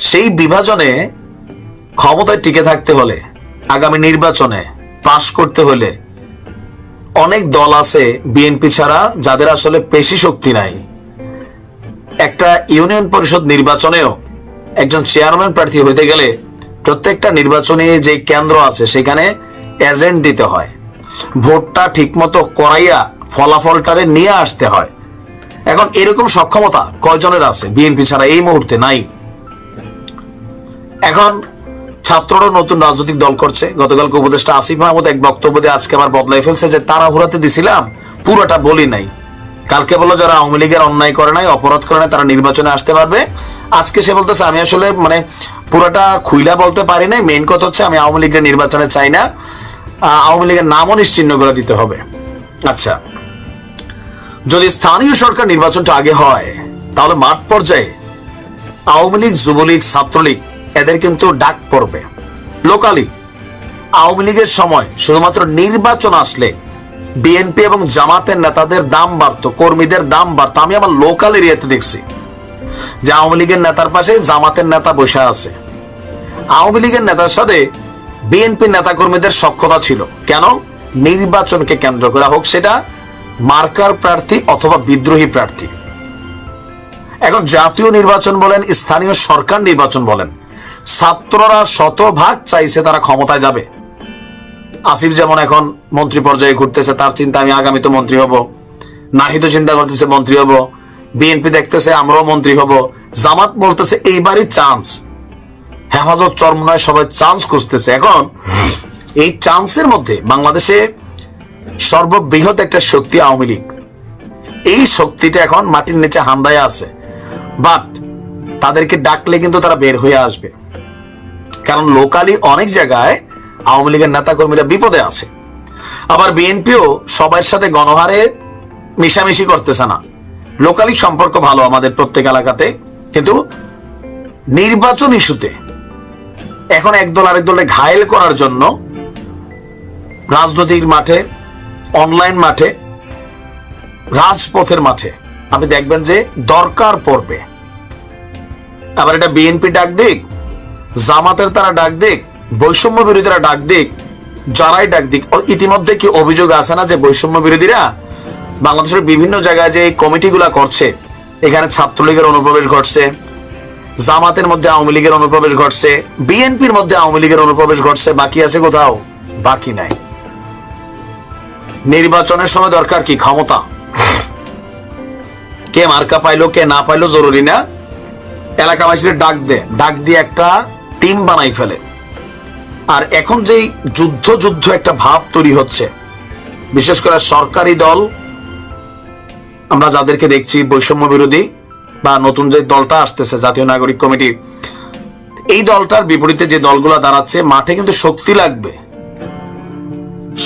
সেই বিভাজনে ক্ষমতায় টিকে থাকতে হলে, আগামী নির্বাচনে পাশ করতে হলে অনেক দল আছে বিএনপি ছাড়া যাদের আসলে পেশি শক্তি নাই। একটা ইউনিয়ন পরিষদ নির্বাচনেও একজন চেয়ারম্যান প্রার্থী হইতে গেলে প্রত্যেকটা নির্বাচনী যে কেন্দ্র আছে সেখানে এজেন্ট দিতে হয়। ভোটটা ঠিকমতো করাইয়া ফলাফলটারে নিয়ে আসতে হয়। এখন এরকম সক্ষমতা কয়জনের আছে? বিএনপি ছাড়া এই মুহূর্তে নাই। এখন ছাত্ররা নতুন রাজনৈতিক দল করছে। গতকালকে উপদেষ্টা আসিফ মাহমুদ এক বক্তব্য দিয়ে আজকে আমার বদলাই ফেলছে যে তারা হুরাতে দিছিলাম, পুরোটা বলি নাই। কালকে বলল যারা আওয়ামী লীগের অন্যায় করে নাই, অপরাধ করে নাই, তারা নির্বাচনে আসতে পারবে। আজকে সে বলতেছে, আমি আসলে মানে পুরোটা খুইলা বলতে পারি নাই। মেইন কথা হচ্ছে আমি আওয়ামী লীগের নির্বাচনে চাই না। আওয়ামী লীগের নামও নিশ্চিহ্ন করে দিতে হবে। আচ্ছা যদি স্থানীয় সরকার নির্বাচনটা আগে হয়, তাহলে মাঠ পর্যায়ে আওয়ামী লীগ, যুবলীগ, ছাত্রলীগ এদের কিন্তু ডাক পড়বে। লোকালি আওয়ামী লীগের সময় শুধুমাত্র নির্বাচন আসলে বিএনপি এবং জামাতের নেতাদের দাম বাড়তো, কর্মীদের দাম বাড়তো। আমি আমার লোকাল এরিয়াতে দেখছি যে আওয়ামী লীগের নেতার পাশে জামাতের নেতা বসে আছে। আওয়ামী লীগের নেতার সাথে বিএনপি নেতাকর্মীদের সক্ষতা ছিল। কেন? নির্বাচনকে কেন্দ্র করা হোক সেটা মার্কার প্রার্থী অথবা বিদ্রোহী প্রার্থী। এখন জাতীয় নির্বাচন বলেন, স্থানীয় সরকার নির্বাচন বলেন। ছাত্ররা শতভাগ চাইছে তারা ক্ষমতায় যাবে। আসিফ যেমন এখন মন্ত্রী পর্যায়ে ঘুরতেছে, তার চিন্তা আমি আগামী তো মন্ত্রী হব। নাহিদ চিন্তা করতেছে, মন্ত্রী হব। বিএনপি দেখতেছে, আমরাও মন্ত্রী হব। জামাত বলতেছে, এইবারই চান্স হেফাজত চরমনায় সবাই চান্স খুঁজতেছে। এখন এই চান্সের মধ্যে বাংলাদেশে সর্ববৃহৎ একটা শক্তি আওয়ামী লীগ। এই শক্তিটা এখন মাটির নিচে হান্দায় আছে। বাট তাদেরকে ডাকলে কিন্তু তারা বের হয়ে আসবে। কারণ লোকালি অনেক জায়গায় আওয়ামী লীগের নেতাকর্মীরা বিপদে আছে। আবার বিএনপিও সবার সাথে গণহারে মিশামিশি করতেছে না। লোকালি সম্পর্ক ভালো আমাদের প্রত্যেক এলাকাতে, কিন্তু নির্বাচন ইস্যুতে এখন একদল আরেক দলে ঘায়েল করার জন্য রাজনৈতিক মাঠে অনলাইন মাঠে, রাজপথের মাঠে আপনি দেখবেন যে দরকার পড়বে। আবার এটা বিএনপি ডাক দিক জামাতের তারা ডাক দিক, বৈষম্য বিরোধীরা ডাক দিক, যারাই ডাক দিক ইতিমধ্যে কি অভিযোগ আছে না যে বৈষম্য বিরোধীরা? বাংলাদেশের বিভিন্ন জায়গায় যে কমিটিগুলা করছে, এখানে ছাত্রলীগের অনুপ্রবেশ ঘটছে, জামাতের মধ্যে আওয়ামী লীগের অনুপ্রবেশ ঘটছে, বিএনপির মধ্যে আওয়ামী লীগের অনুপ্রবেশ ঘটছে, বাকি আছে কোথাও? বাকি নাই। নির্বাচনের সময় দরকার কি ক্ষমতা? কে মার্কা পাইলো, কে না পাইলো জরুরি না? এলাকাবাসীর ডাক দে, ডাক দিয়ে একটা টিম বানাই ফেলে। আর এখন যেই যুদ্ধ যুদ্ধ একটা ভাব তৈরি হচ্ছে, বিশেষ করে সরকারি দল, আমরা যাদেরকে দেখছি বৈষম্য বিরোধী বা নতুন যে দলটা আসতেছে, জাতীয় নাগরিক কমিটি, এই দলটার বিপরীতে যে দলগুলো দাঁড়াচ্ছে, মাঠে কিন্তু শক্তি লাগবে।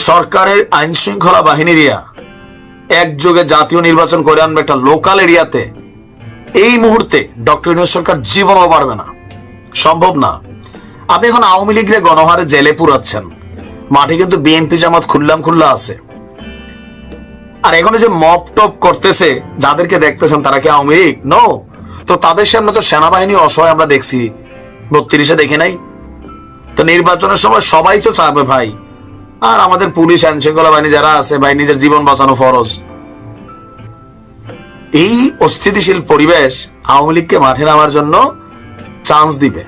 সরকারের আইন শৃঙ্খলা বাহিনী বাহিনীরা একযোগে জাতীয় নির্বাচন করে আনবে একটা লোকাল এরিয়াতে, এই মুহূর্তে ডক্টর সরকার জীবনও পারবে না। সম্ভব না। আপনি এখন আওয়ামী লীগের গণহারে জেলে পুরাচ্ছেন। মাঠে কিন্তু বিএনপি জামাত খুল্লাম খুল্লা আছে। আর এখন যে মপ টপ করতেছে, যাদেরকে দেখতেছেন তারা কি আওয়ামী লীগ? নো তো তাদের সামনে তো সেনাবাহিনী অসহায় আমরা দেখছি। বত্রিশে দেখে নাই। তো নির্বাচনের সময় সবাই তো চাবে ভাই। আর আমাদের পুলিশ আইন শৃঙ্খলা বাহিনী যারা আছে ভাই, নিজের জীবন বাঁচানো ফরজ। এই অস্থিতিশীল পরিবেশ আওয়ামী লীগকে মাঠে নামার জন্য চান্স দিবে।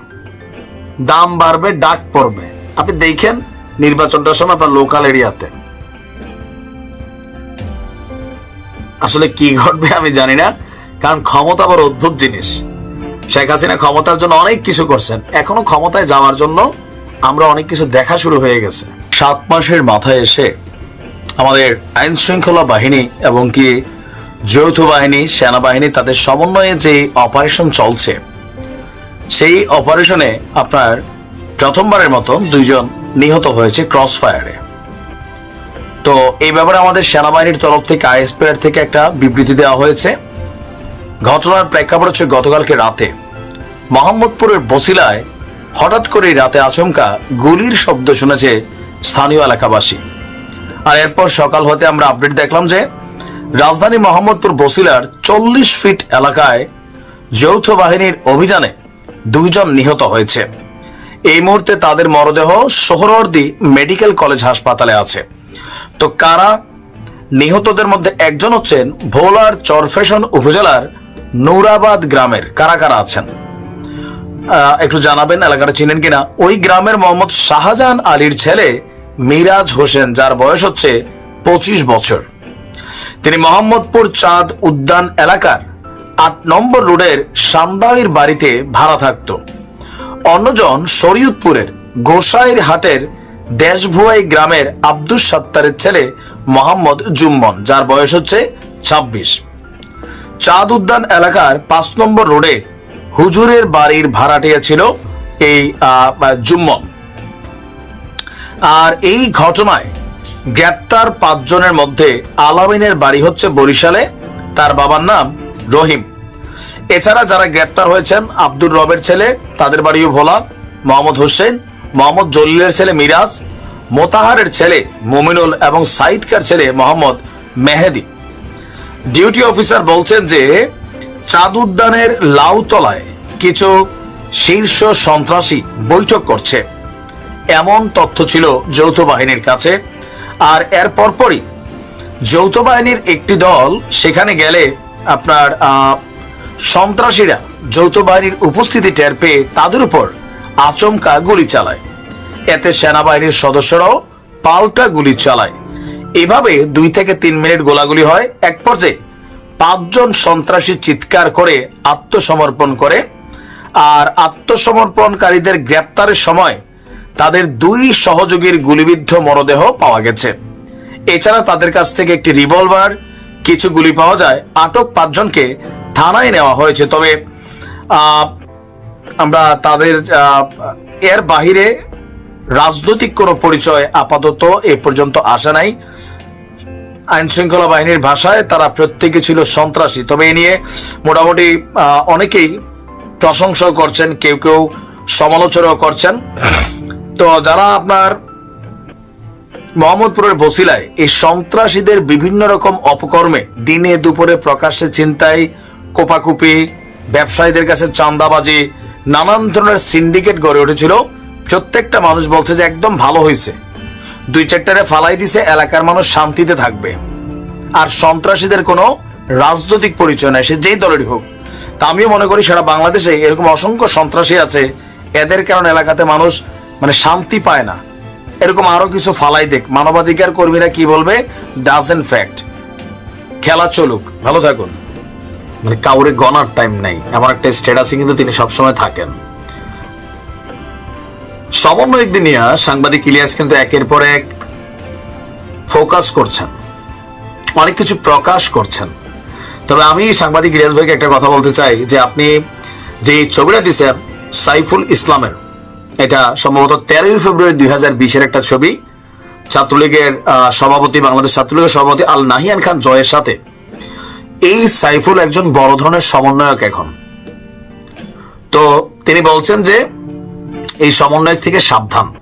দাম বাড়বে, ডাক পড়বে। আপনি দেখেন নির্বাচনটার সময় আপনার লোকাল এরিয়াতে আসলে কি ঘটবে আমি জানি না, কারণ ক্ষমতা বড় অদ্ভুত জিনিস। শেখ হাসিনা ক্ষমতার জন্য অনেক কিছু করছেন। এখনও ক্ষমতায় যাওয়ার জন্য আমরা অনেক কিছু দেখা শুরু হয়ে গেছে। সাত মাসের মাথায় এসে আমাদের আইন শৃঙ্খলা বাহিনী এবং কি যৌথ বাহিনী, সেনাবাহিনী, তাদের সমন্বয়ে যে অপারেশন চলছে সেই অপারেশনে আপনার প্রথমবারের মতো দুইজন নিহত হয়েছে ক্রস ফায়ারে তো এই ব্যাপারে আমাদের সেনাবাহিনীর তরফ থেকে, আইএসপিআর থেকে একটা বিবৃতি দেওয়া হয়েছে। ঘটনার প্রেক্ষাপট হচ্ছে গতকালকে রাতে। মোহাম্মদপুরের বসিলায় হঠাৎ করে রাতে আচমকা গুলির শব্দ শুনেছে স্থানীয় এলাকাবাসী। আর এরপর সকাল হতে আমরা আপডেট দেখলাম যে, রাজধানী মোহাম্মদপুর বসিলার চল্লিশ ফিট এলাকায় যৌথ বাহিনীর অভিযানে দুইজন নিহত হয়েছে। এই মুহূর্তে তাদের মরদেহ সোহরওয়ার্দী মেডিকেল কলেজ হাসপাতালে আছে। তো কারা নিহতদের মধ্যে একজন হচ্ছেন ভোলার চরফেশন উপজেলার নৌরাবাদ গ্রামের। কারা কারা আছেন? একটু জানাবেন, এলাকাটা চিনেন কিনা? ওই গ্রামের মোহাম্মদ শাহজাহান আলীর ছেলে মিরাজ হোসেন, যার বয়স হচ্ছে পঁচিশ বছর। তিনি মোহাম্মদপুর চাঁদ উদ্যান এলাকার আট নম্বর রোডের সান্দাইর বাড়িতে ভাড়া থাকত। অন্যজন শরীয়তপুরের গোসাইর হাটের দেশভুয়াই গ্রামের আব্দুস সাত্তারের ছেলে মোহাম্মদ জুম্মন, যার বয়স হচ্ছে ছাব্বিশ। চাঁদ উদ্যান এলাকার পাঁচ নম্বর রোডে হুজুরের বাড়ির ভাড়াটিয়া ছিল এই জুম্মন। আর এই ঘটনায় গ্রেপ্তার পাঁচজনের মধ্যে আলামিনের বাড়ি হচ্ছে বরিশালে, তার বাবার নাম রহিম। এছাড়া যারা গ্রেপ্তার হয়েছেন, আব্দুর রবের ছেলে, তাদের বাড়িও ভোলা, মোহাম্মদ হোসেন, মোহাম্মদ জলিলের ছেলে মিরাজ, মোতাহারের ছেলে মুমিনুল এবং সাইদকার ছেলে মোহাম্মদ মেহেদি। ডিউটি অফিসার বলছেন যে চাঁদ উদ্যানের লাউতলায় কিছু শীর্ষ সন্ত্রাসী বৈঠক করছে। এমন তথ্য ছিল যৌথ বাহিনীর কাছে, আর এর পরপরই যৌথ বাহিনীর একটি দল সেখানে গেলে আপনার সন্ত্রাসীরা যৌথ বাহিনীর উপস্থিতি টের পেয়ে তাদের উপর আচমকা গুলি চালায়। এতে সেনাবাহিনীর সদস্যরাও পাল্টা গুলি চালায়। এভাবে দুই থেকে তিন মিনিট গোলাগুলি হয়। এক পর্যায়ে পাঁচজন সন্ত্রাসী চিৎকার করে আত্মসমর্পণ করে আর আত্মসমর্পণকারীদের গ্রেপ্তারের সময় তাদের দুই সহযোগীর গুলিবিদ্ধ মরদেহ পাওয়া গেছে। এছাড়া তাদের কাছ থেকে একটি রিভলভার, কিছু গুলি পাওয়া যায়। আটক পাঁচজনকে থানায় নেওয়া হয়েছে। তবে আমরা তাদের এর বাহিরে রাজনৈতিক কোনো পরিচয় আপাতত এ পর্যন্ত আসে নাই। আইন শৃঙ্খলা বাহিনীর ভাষায় তারা প্রত্যেকে ছিল সন্ত্রাসী। তবে এ নিয়ে মোটামুটি অনেকেই প্রশংসাও করছেন, কেউ কেউ সমালোচনাও করছেন। তো যারা আপনার মোহাম্মদপুরের বসিলায়, এই সন্ত্রাসীদের বিভিন্ন রকম অপকর্মে দিনে দুপুরে প্রকাশ্যে চিন্তায় কোপাকুপি, ব্যবসায়ীদের কাছে চাঁদাবাজি, নানান ধরনের সিন্ডিকেট গড়ে উঠেছিল। প্রত্যেকটা মানুষ বলছে যে একদম ভালো হয়েছে দুই চারটারে ফালাই দিছে, এলাকার মানুষ শান্তিতে থাকবে। আর সন্ত্রাসীদের কোনো রাজনৈতিক পরিচয় নাই, সে যেই দলেরই হোক। তা আমিও মনে করি সারা বাংলাদেশে এরকম অসংখ্য সন্ত্রাসী আছে। এদের কারণে এলাকাতে মানুষ মানে শান্তি পায় না। এরকম আরও কিছু ফালাই দেখ, মানবাধিকার কর্মীরা কি বলবে? ডাজেন ফ্যাক্ট খেলা চলুক। ভালো থাকুন। মানে কাউরে গনার টাইম নাই। এমন একটা স্ট্যাটাসে কিন্তু তিনি সবসময় থাকেন। সমন্বয়ক দিনিয়া, সাংবাদিক ইলিয়াস কিন্তু একের পর এক ফোকাস করছেন। অনেক কিছু প্রকাশ করছেন। তবে আমি সাংবাদিক ইলিয়াস ভাইকে একটা কথা বলতে চাই, যে আপনি যে ছবিটা দিচ্ছেন সাইফুল ইসলামের, এটা সম্ভবত তেরোই ফেব্রুয়ারি দুই হাজার বিশের একটা ছবি। ছাত্রলীগের সভাপতি, বাংলাদেশ ছাত্রলীগের সভাপতি আল নাহিয়ান খান জয়ের সাথে। এই সাইফুল একজন বড় ধরনের সমন্বয়ক এখন। তো তিনি বলছেন যে এই সমন্বয়ক থেকে সাবধান।